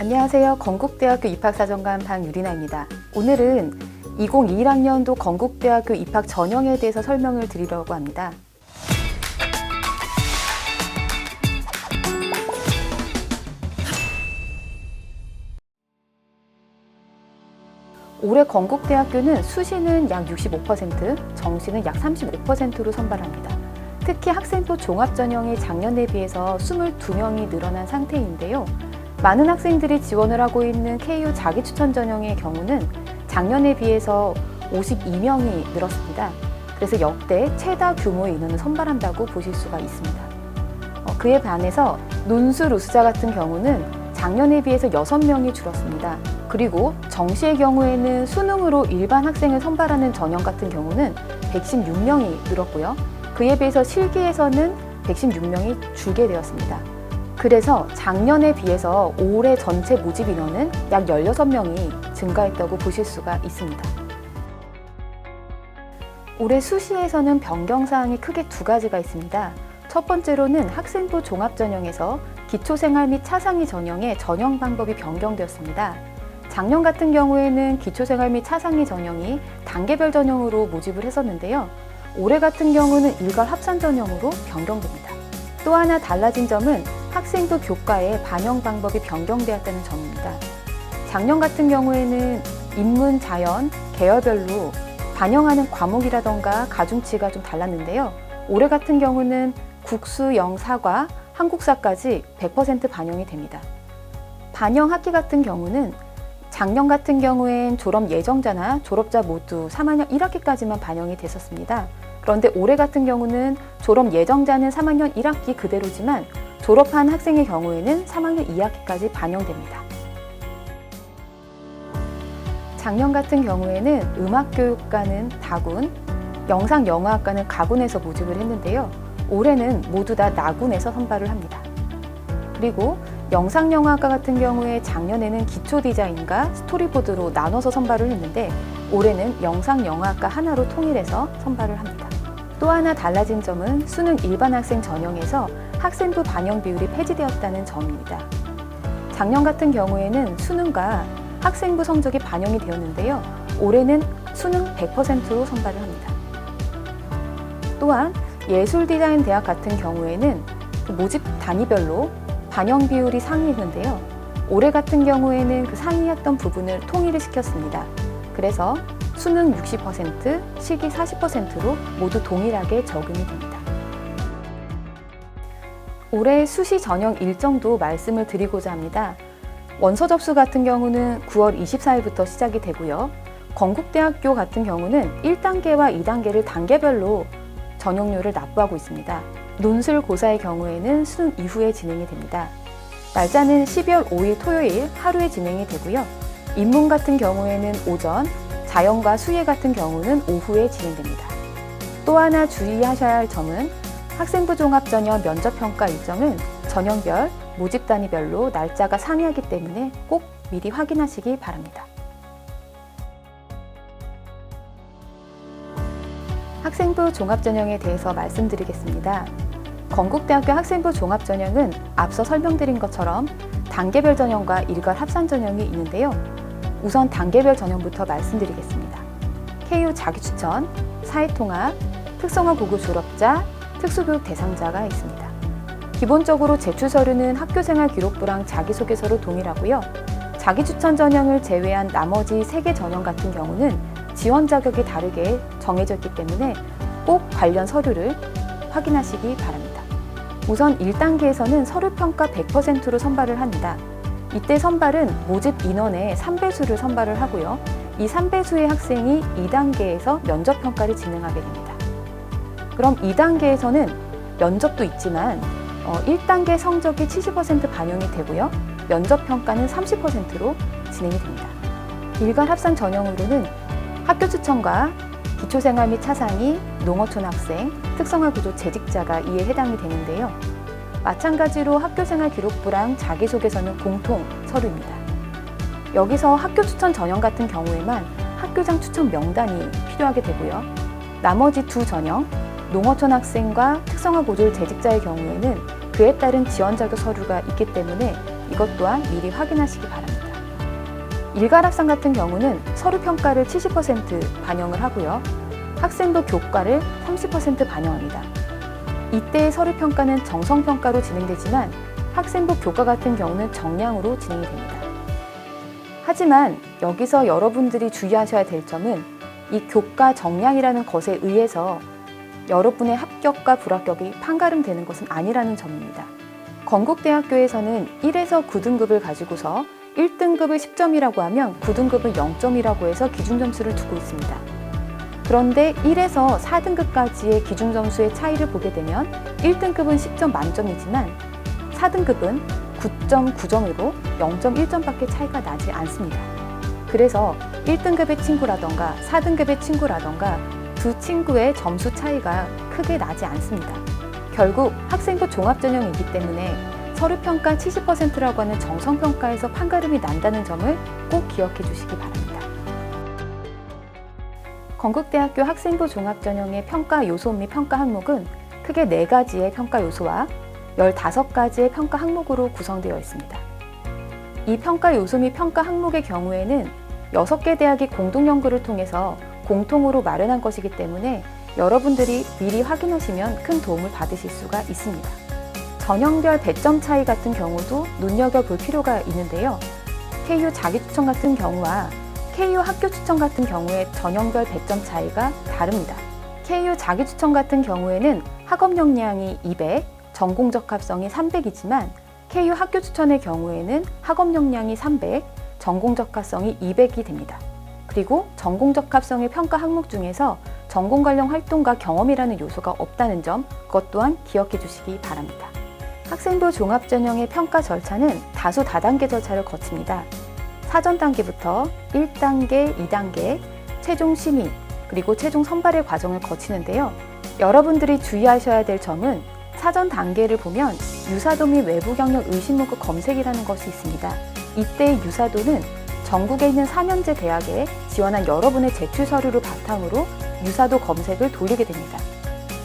안녕하세요. 건국대학교 입학사정관 방유리나입니다. 오늘은 2021학년도 건국대학교 입학 전형에 대해서 설명을 드리려고 합니다. 올해 건국대학교는 수시는 약 65%, 정시는 약 35%로 선발합니다. 특히 학생부 종합전형이 작년에 비해서 22명이 늘어난 상태인데요. 많은 학생들이 지원을 하고 있는 KU 자기추천 전형의 경우는 작년에 비해서 52명이 늘었습니다. 그래서 역대 최다 규모의 인원을 선발한다고 보실 수가 있습니다. 어, 그에 반해서 논술 우수자 같은 경우는 작년에 비해서 6명이 줄었습니다. 그리고 정시의 경우에는 수능으로 일반 학생을 선발하는 전형 같은 경우는 116명이 늘었고요. 그에 비해서 실기에서는 116명이 줄게 되었습니다. 그래서 작년에 비해서 올해 전체 모집 인원은 약 16명이 증가했다고 보실 수가 있습니다. 올해 수시에서는 변경 사항이 크게 두 가지가 있습니다. 첫 번째로는 학생부 종합 전형에서 기초생활 및 차상위 전형의 전형 방법이 변경되었습니다. 작년 같은 경우에는 기초생활 및 차상위 전형이 단계별 전형으로 모집을 했었는데요. 올해 같은 경우는 일괄 합산 전형으로 변경됩니다. 또 하나 달라진 점은 학생부 교과의 반영 방법이 변경되었다는 점입니다. 작년 같은 경우에는 인문, 자연, 계열별로 반영하는 과목이라던가 가중치가 좀 달랐는데요. 올해 같은 경우는 국수, 영, 사과, 한국사까지 100% 반영이 됩니다. 반영 학기 같은 경우는 작년 같은 경우엔 졸업 예정자나 졸업자 모두 3학년 1학기까지만 반영이 됐었습니다. 그런데 올해 같은 경우는 졸업 예정자는 3학년 1학기 그대로지만 졸업한 학생의 경우에는 3학년 2학기까지 반영됩니다. 작년 같은 경우에는 음악교육과는 다군, 영상영화학과는 가군에서 모집을 했는데요. 올해는 모두 다 나군에서 선발을 합니다. 그리고 영상영화학과 같은 경우에 작년에는 기초 디자인과 스토리보드로 나눠서 선발을 했는데 올해는 영상영화학과 하나로 통일해서 선발을 합니다. 또 하나 달라진 점은 수능 일반 학생 전형에서 학생부 반영 비율이 폐지되었다는 점입니다. 작년 같은 경우에는 수능과 학생부 성적이 반영이 되었는데요. 올해는 수능 100%로 선발을 합니다. 또한 예술 디자인 대학 같은 경우에는 그 모집 단위별로 반영 비율이 상이했는데요. 올해 같은 경우에는 그 상이했던 부분을 통일을 시켰습니다. 그래서 수능 60%, 실기 40%로 모두 동일하게 적용이 됩니다. 올해 수시 전형 일정도 말씀을 드리고자 합니다. 원서 접수 같은 경우는 9월 24일부터 시작이 되고요. 건국대학교 같은 경우는 1단계와 2단계를 단계별로 전형료를 납부하고 있습니다. 논술 고사의 경우에는 수능 이후에 진행이 됩니다. 날짜는 12월 5일 토요일 하루에 진행이 되고요. 인문 같은 경우에는 오전, 자연과 수예 같은 경우는 오후에 진행됩니다. 또 하나 주의하셔야 할 점은 학생부 종합 전형 면접 평가 일정은 전형별, 모집 단위별로 날짜가 상이하기 때문에 꼭 미리 확인하시기 바랍니다. 학생부 종합 전형에 대해서 말씀드리겠습니다. 건국대학교 학생부 종합 전형은 앞서 설명드린 것처럼 단계별 전형과 일괄 합산 전형이 있는데요. 우선 단계별 전형부터 말씀드리겠습니다. KU 자기추천, 사회통합, 특성화 고교 졸업자, 특수교육 대상자가 있습니다. 기본적으로 제출 서류는 학교생활 기록부랑 자기소개서로 동일하고요. 자기추천 전형을 제외한 나머지 세개 전형 같은 경우는 지원 자격이 다르게 정해져 있기 때문에 꼭 관련 서류를 확인하시기 바랍니다. 우선 1단계에서는 서류 평가 100%로 선발을 합니다. 이때 선발은 모집 인원의 3배수를 선발을 하고요. 이 3배수의 학생이 2단계에서 면접 평가를 진행하게 됩니다. 그럼 2단계에서는 면접도 있지만 1단계 성적이 70% 반영이 되고요. 면접 평가는 30%로 진행이 됩니다. 일괄 합산 전형으로는 학교 추천과 기초생활 및 차상위, 농어촌 학생, 특성화 구조 재직자가 이에 해당이 되는데요. 마찬가지로 학교생활 기록부랑 자기소개서는 공통 서류입니다. 여기서 학교 추천 전형 같은 경우에만 학교장 추천 명단이 필요하게 되고요. 나머지 두 전형, 농어촌 학생과 특성화 고졸 재직자의 경우에는 그에 따른 지원 자격 서류가 있기 때문에 이것 또한 미리 확인하시기 바랍니다. 일괄합산 같은 경우는 서류 평가를 70% 반영을 하고요. 학생부 교과를 30% 반영합니다. 이때의 서류 평가는 정성 평가로 진행되지만 학생부 교과 같은 경우는 정량으로 진행이 됩니다. 하지만 여기서 여러분들이 주의하셔야 될 점은 이 교과 정량이라는 것에 의해서 여러분의 합격과 불합격이 판가름되는 것은 아니라는 점입니다. 건국대학교에서는 1에서 9등급을 가지고서 1등급을 10점이라고 하면 9등급을 0점이라고 해서 기준점수를 두고 있습니다. 그런데 1에서 4등급까지의 기준점수의 차이를 보게 되면 1등급은 10점 만점이지만 4등급은 9.9점으로 0.1점밖에 차이가 나지 않습니다. 그래서 1등급의 친구라던가 4등급의 친구라던가 두 친구의 점수 차이가 크게 나지 않습니다. 결국 학생부 종합전형이기 때문에 서류평가 70%라고 하는 정성평가에서 판가름이 난다는 점을 꼭 기억해 주시기 바랍니다. 건국대학교 학생부 종합전형의 평가 요소 및 평가 항목은 크게 4가지의 평가 요소와 15가지의 평가 항목으로 구성되어 있습니다. 이 평가 요소 및 평가 항목의 경우에는 6개 대학이 공동 연구를 통해서 공통으로 마련한 것이기 때문에 여러분들이 미리 확인하시면 큰 도움을 받으실 수가 있습니다. 전형별 배점 차이 같은 경우도 눈여겨볼 필요가 있는데요. KU 자기추천 같은 경우와 KU 학교 추천 같은 경우에 전형별 배점 차이가 다릅니다. KU 자기추천 같은 경우에는 학업 역량이 200, 전공 적합성이 300이지만 KU 학교 추천의 경우에는 학업 역량이 300, 전공 적합성이 200이 됩니다. 그리고 전공 적합성의 평가 항목 중에서 전공 관련 활동과 경험이라는 요소가 없다는 점, 그것 또한 기억해 주시기 바랍니다. 학생부 종합전형의 평가 절차는 다수 다단계 절차를 거칩니다. 사전 단계부터 1단계, 2단계, 최종 심의, 그리고 최종 선발의 과정을 거치는데요. 여러분들이 주의하셔야 될 점은 사전 단계를 보면 유사도 및 외부 경력 의심 문구 검색이라는 것이 있습니다. 이때 유사도는 전국에 있는 4년제 대학에 지원한 여러분의 제출 서류를 바탕으로 유사도 검색을 돌리게 됩니다.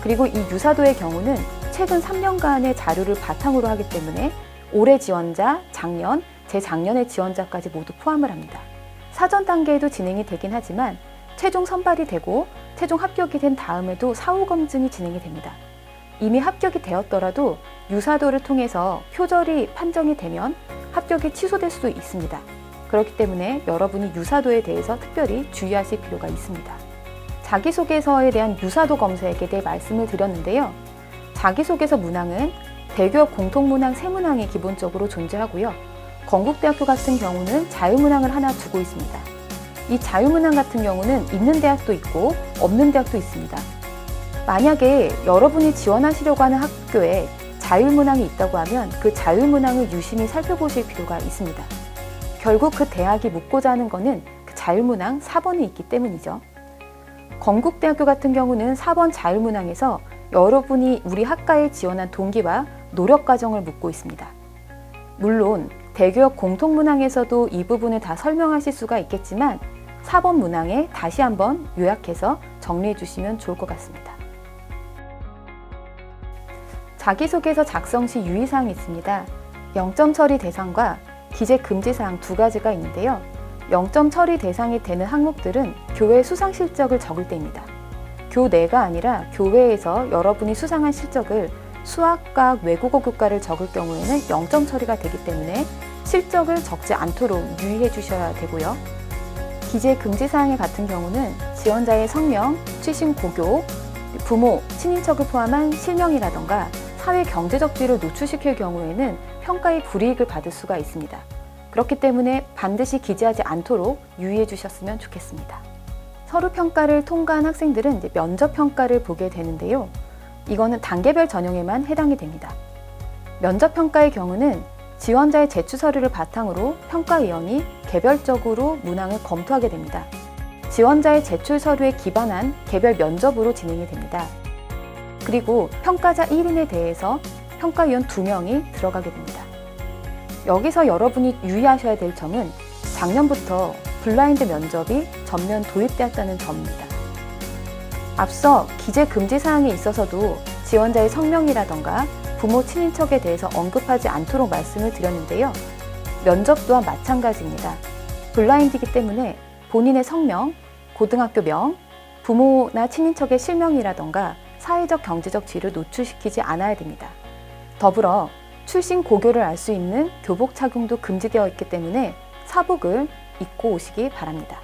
그리고 이 유사도의 경우는 최근 3년간의 자료를 바탕으로 하기 때문에 올해 지원자, 작년, 재작년의 지원자까지 모두 포함을 합니다. 사전 단계에도 진행이 되긴 하지만 최종 선발이 되고 최종 합격이 된 다음에도 사후 검증이 진행이 됩니다. 이미 합격이 되었더라도 유사도를 통해서 표절이 판정이 되면 합격이 취소될 수도 있습니다. 그렇기 때문에 여러분이 유사도에 대해서 특별히 주의하실 필요가 있습니다. 자기소개서에 대한 유사도 검색에 대해 말씀을 드렸는데요. 자기소개서 문항은 대교역 공통문항 세 문항이 기본적으로 존재하고요. 건국대학교 같은 경우는 자유문항을 하나 두고 있습니다. 이 자유문항 같은 경우는 있는 대학도 있고 없는 대학도 있습니다. 만약에 여러분이 지원하시려고 하는 학교에 자율문항이 있다고 하면 그 자율문항을 유심히 살펴보실 필요가 있습니다. 결국 그 대학이 묻고자 하는 것은 그 자율문항 4번이 있기 때문이죠. 건국대학교 같은 경우는 4번 자율문항에서 여러분이 우리 학과에 지원한 동기와 노력 과정을 묻고 있습니다. 물론 대교역 공통문항에서도 이 부분을 다 설명하실 수가 있겠지만 4번 문항에 다시 한번 요약해서 정리해 주시면 좋을 것 같습니다. 자기소개서 작성 시 유의사항이 있습니다. 0점 처리 대상과 기재 금지 사항 두 가지가 있는데요. 0점 처리 대상이 되는 항목들은 교회 수상 실적을 적을 때입니다. 교내가 아니라 교회에서 여러분이 수상한 실적을 수학과 외국어 교과를 적을 경우에는 0점 처리가 되기 때문에 실적을 적지 않도록 유의해 주셔야 되고요. 기재 금지 사항의 같은 경우는 지원자의 성명, 취신 고교, 부모, 친인척을 포함한 실명이라던가 사회 경제적 지위를 노출시킬 경우에는 평가의 불이익을 받을 수가 있습니다. 그렇기 때문에 반드시 기재하지 않도록 유의해 주셨으면 좋겠습니다. 서류 평가를 통과한 학생들은 면접 평가를 보게 되는데요. 이거는 단계별 전형에만 해당이 됩니다. 면접 평가의 경우는 지원자의 제출 서류를 바탕으로 평가위원이 개별적으로 문항을 검토하게 됩니다. 지원자의 제출 서류에 기반한 개별 면접으로 진행이 됩니다. 그리고 평가자 1인에 대해서 평가위원 2명이 들어가게 됩니다. 여기서 여러분이 유의하셔야 될 점은 작년부터 블라인드 면접이 전면 도입되었다는 점입니다. 앞서 기재 금지 사항에 있어서도 지원자의 성명이라던가 부모 친인척에 대해서 언급하지 않도록 말씀을 드렸는데요. 면접 또한 마찬가지입니다. 블라인드이기 때문에 본인의 성명, 고등학교명, 부모나 친인척의 실명이라던가 사회적 경제적 지위를 노출시키지 않아야 됩니다. 더불어 출신 고교를 알 수 있는 교복 착용도 금지되어 있기 때문에 사복을 입고 오시기 바랍니다.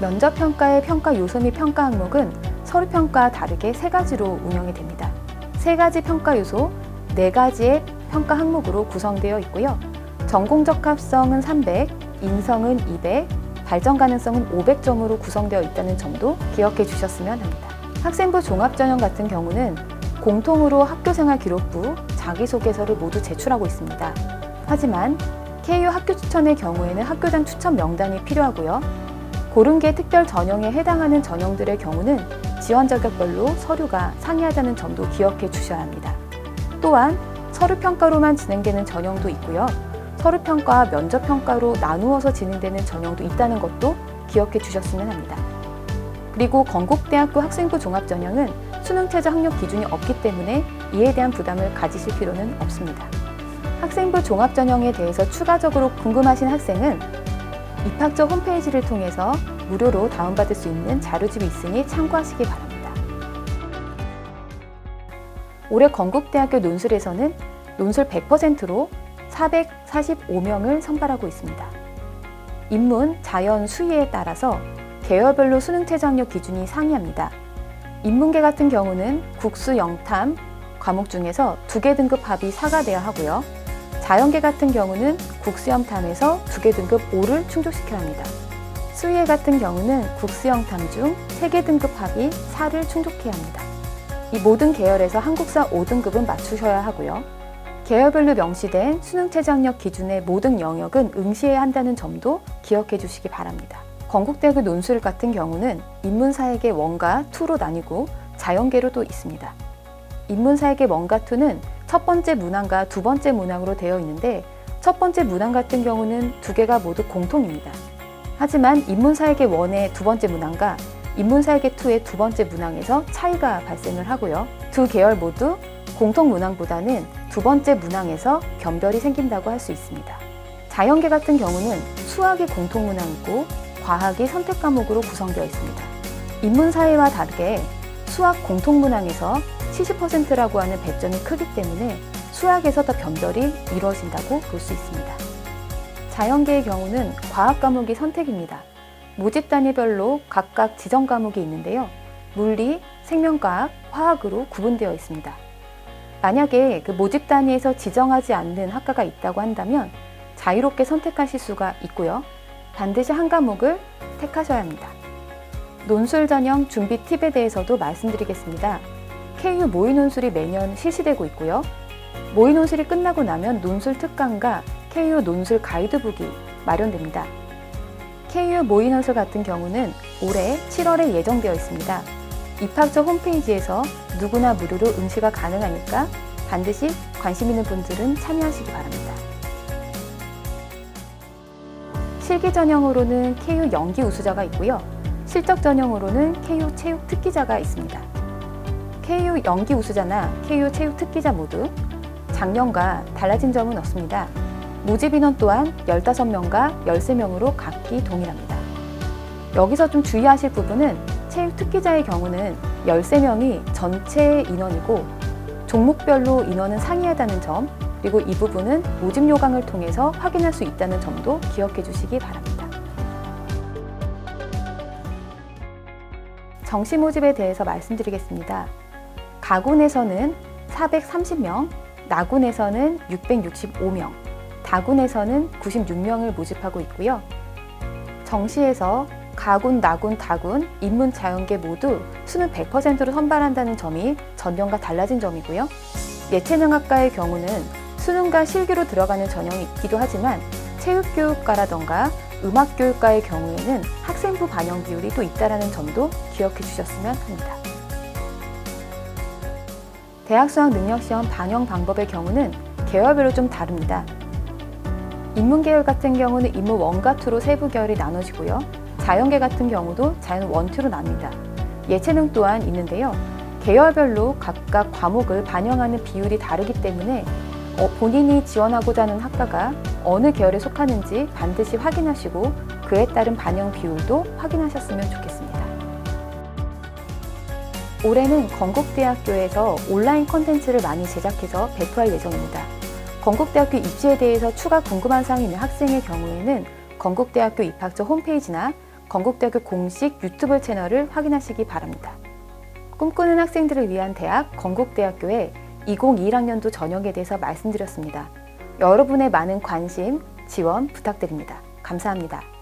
면접 평가의 평가 요소 및 평가 항목은 서류 평가와 다르게 세 가지로 운영이 됩니다. 세 가지 평가 요소, 네 가지의 평가 항목으로 구성되어 있고요. 전공 적합성은 300, 인성은 200, 발전 가능성은 500점으로 구성되어 있다는 점도 기억해 주셨으면 합니다. 학생부 종합전형 같은 경우는 공통으로 학교생활 기록부, 자기소개서를 모두 제출하고 있습니다. 하지만 KU 학교 추천의 경우에는 학교장 추천 명단이 필요하고요. 고른계 특별 전형에 해당하는 전형들의 경우는 지원 자격별로 서류가 상이하다는 점도 기억해 주셔야 합니다. 또한 서류 평가로만 진행되는 전형도 있고요. 서류 평가와 면접 평가로 나누어서 진행되는 전형도 있다는 것도 기억해 주셨으면 합니다. 그리고 건국대학교 학생부 종합 전형은 수능 최저 학력 기준이 없기 때문에 이에 대한 부담을 가지실 필요는 없습니다. 학생부 종합 전형에 대해서 추가적으로 궁금하신 학생은 입학처 홈페이지를 통해서 무료로 다운받을 수 있는 자료집이 있으니 참고하시기 바랍니다. 올해 건국대학교 논술에서는 논술 100%로 445명을 선발하고 있습니다. 인문, 자연, 수의에 따라서 계열별로 수능 최저학력 기준이 상이합니다. 인문계 같은 경우는 국수, 영탐 과목 중에서 두 개 등급 합이 4가 돼야 하고요. 자연계 같은 경우는 국수 영탐에서 두 개 등급 5를 충족시켜야 합니다. 수의회 같은 경우는 국수 영탐 중 세 개 등급 합이 4를 충족해야 합니다. 이 모든 계열에서 한국사 5등급은 맞추셔야 하고요. 계열별로 명시된 수능 최저학력 기준의 모든 영역은 응시해야 한다는 점도 기억해 주시기 바랍니다. 건국대학교 논술 같은 경우는 인문사에게 원과 투로 나뉘고 자연계로 도 있습니다. 인문사에게 원과 투는 첫 번째 문항과 두 번째 문항으로 되어 있는데 첫 번째 문항 같은 경우는 두 개가 모두 공통입니다. 하지만 인문사에게 원의 두 번째 문항과 인문사에게 투의 두 번째 문항에서 차이가 발생을 하고요. 두 계열 모두 공통 문항보다는 두 번째 문항에서 변별이 생긴다고 할 수 있습니다. 자연계 같은 경우는 수학이 공통 문항이고 과학이 선택 과목으로 구성되어 있습니다. 인문사회와 다르게 수학 공통 문항에서 70%라고 하는 배점이 크기 때문에 수학에서 더 변별이 이루어진다고 볼 수 있습니다. 자연계의 경우는 과학 과목이 선택입니다. 모집 단위별로 각각 지정 과목이 있는데요. 물리, 생명과학, 화학으로 구분되어 있습니다. 만약에 그 모집 단위에서 지정하지 않는 학과가 있다고 한다면 자유롭게 선택하실 수가 있고요. 반드시 한 과목을 택하셔야 합니다. 논술 전형 준비 팁에 대해서도 말씀드리겠습니다. KU 모의 논술이 매년 실시되고 있고요. 모의 논술이 끝나고 나면 논술 특강과 KU 논술 가이드북이 마련됩니다. KU 모의 논술 같은 경우는 올해 7월에 예정되어 있습니다. 입학처 홈페이지에서 누구나 무료로 응시가 가능하니까 반드시 관심 있는 분들은 참여하시기 바랍니다. 실기 전형으로는 KU 연기 우수자가 있고요. 실적 전형으로는 KU 체육 특기자가 있습니다. KU 연기 우수자나 KU 체육 특기자 모두 작년과 달라진 점은 없습니다. 모집 인원 또한 15명과 13명으로 각기 동일합니다. 여기서 좀 주의하실 부분은 체육 특기자의 경우는 13명이 전체 인원이고 종목별로 인원은 상이하다는 점 그리고 이 부분은 모집 요강을 통해서 확인할 수 있다는 점도 기억해 주시기 바랍니다. 정시 모집에 대해서 말씀드리겠습니다. 가군에서는 430명, 나군에서는 665명, 다군에서는 96명을 모집하고 있고요. 정시에서 가군, 나군, 다군, 인문, 자연계 모두 수능 100%로 선발한다는 점이 전년과 달라진 점이고요. 예체능학과의 경우는 수능과 실기로 들어가는 전형이 있기도 하지만 체육교육과라던가 음악교육과의 경우에는 학생부 반영 비율이 또 있다는 점도 기억해 주셨으면 합니다. 대학 수학 능력 시험 반영 방법의 경우는 계열별로 좀 다릅니다. 인문 계열 같은 경우는 인문 원과 투로 세부 계열이 나눠지고요. 자연계 같은 경우도 자연 원, 투로 납니다. 예체능 또한 있는데요. 계열별로 각각 과목을 반영하는 비율이 다르기 때문에 어, 본인이 지원하고자 하는 학과가 어느 계열에 속하는지 반드시 확인하시고 그에 따른 반영 비율도 확인하셨으면 좋겠습니다. 올해는 건국대학교에서 온라인 콘텐츠를 많이 제작해서 배포할 예정입니다. 건국대학교 입시에 대해서 추가 궁금한 사항이 있는 학생의 경우에는 건국대학교 입학처 홈페이지나 건국대학교 공식 유튜브 채널을 확인하시기 바랍니다. 꿈꾸는 학생들을 위한 대학 건국대학교의 2021학년도 전형에 대해서 말씀드렸습니다. 여러분의 많은 관심, 지원 부탁드립니다. 감사합니다.